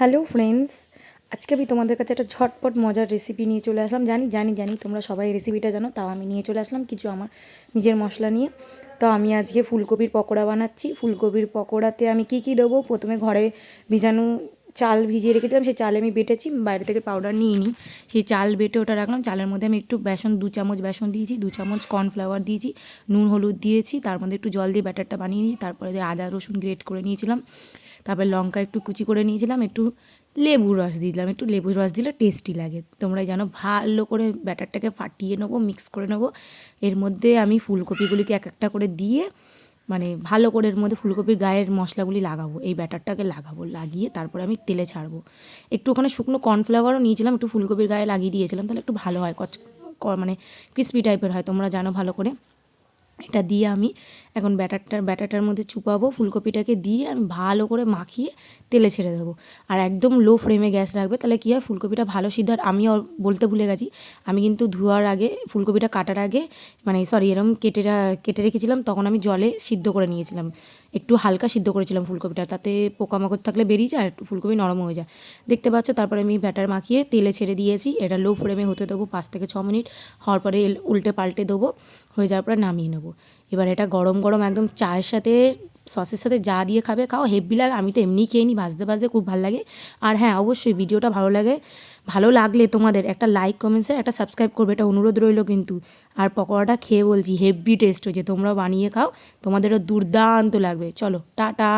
Hello friends, আজকে আমি তোমাদের কাছে একটা ঝটপট মজার রেসিপি নিয়ে চলে আসলাম। জানি জানি জানি তোমরা সবাই রেসিপিটা জানো, তাও আমি নিয়ে চলে আসলাম কিছু আমার নিজের মশলা নিয়ে। তো আমি আজকে ফুলকপির পকোড়া বানাচ্ছি। ফুলকপির পকোড়াতে আমি কি কি দেবো? প্রথমে ঘরে ভিজানো চাল ভিজিয়ে রেখেছিলাম, সেই চাল আমি বেটেছি, বাইরে থেকে পাউডার নিয়ে নিই সেই চাল বেটে ওটা রাখলাম, চালের মধ্যে আমি একটু বেসন, দু চামচ বেসন দিয়েছি, দু চামচ কর্নফ্লাওয়ার দিয়েছি, নুন, হলুদ দিয়েছি, তার মধ্যে একটু জল দিয়ে ব্যাটারটা বানিয়ে নিয়েছি, তারপরে আদা, রসুন গ্রেট করে নিয়েছিলাম। তারপরে লঙ্কা একটু কুচি করে নিয়েছিলাম, একটু লেবুর রস দিয়ে দিলাম, একটু লেবুর রস দিলে টেস্টি লাগে। তোমরা জানো ভালো করে ব্যাটারটাকে ফাটিয়ে নেব মিক্স করে নেব। এর মধ্যে আমি ফুলকপিগুলিকে এক একটা করে দিয়ে মানে ভালো করে এর মধ্যে ফুলকপির গায়ের মশলাগুলি লাগাবো, এই ব্যাটারটাকে লাগাবো, লাগিয়ে তারপরে আমি তেলে ছাড়বো। একটু ওখানে শুকনো কর্নফ্লাওয়ারও নিয়েছিলাম, একটু ফুলকপির গায়ে লাগিয়ে দিয়েছিলাম, তাহলে একটু ভালো হয়, কচ মানে ক্রিস্পি টাইপের হয়, তোমরা জানো ভালো করে। এটা দিয়ে আমি এখন ব্যাটারটার ব্যাটারটার মধ্যে চুপাবো, ফুলকপিটাকে দিয়ে আমি ভালো করে মাখিয়ে তেলে ছেড়ে দেবো। আর একদম লো ফ্লেমে গ্যাস রাখবে, তাহলে কী হয়? ফুলকপিটা ভালো সিদ্ধ আর আমিও বলতে ভুলে গেছি, আমি কিন্তু ধোয়ার আগে, ফুলকপিটা কাটার আগে মানে সরি এরকম কেটে কেটে রেখেছিলাম, তখন আমি জলে সিদ্ধ করে নিয়েছিলাম। একটু হালকা সিদ্ধ করেছিলাম ফুলকপিটা, তাতে পোকামাকড় থাকলে বেরিয়ে যায় আর ফুলকপি নরম হয়ে যায়। দেখতে পাচ্ছ, তারপরে আমি ব্যাটার মাখিয়ে তেলে ছেড়ে দিয়েছি, এটা লো ফ্লেমে হতে দেবো পাঁচ থেকে ছ মিনিট, হওয়ার পরে উল্টে পাল্টে দেবো, হয়ে যাওয়ার পরে নামিয়ে নেব। এবার এটা গরম গরম একদম চায়ের সাথে সসের সাথে যা দিয়ে খাবে খাও। হেভি লাগে, আমি তো এমনি খেয়ে নিই ভাজতে ভাজতে খুব ভালো লাগে। আর হ্যাঁ অবশ্যই ভিডিওটা ভালো লাগে, ভালো লাগলে তোমাদের একটা লাইক কমেন্টস একটা সাবস্ক্রাইব করবে, এটা অনুরোধ রইল কিন্তু। আর পকোড়াটা খেয়ে বলছি হেভি টেস্ট হয়েছে, তোমরাও বানিয়ে খাও, তোমাদেরও দুর্দান্ত লাগবে। চলো, টাটা।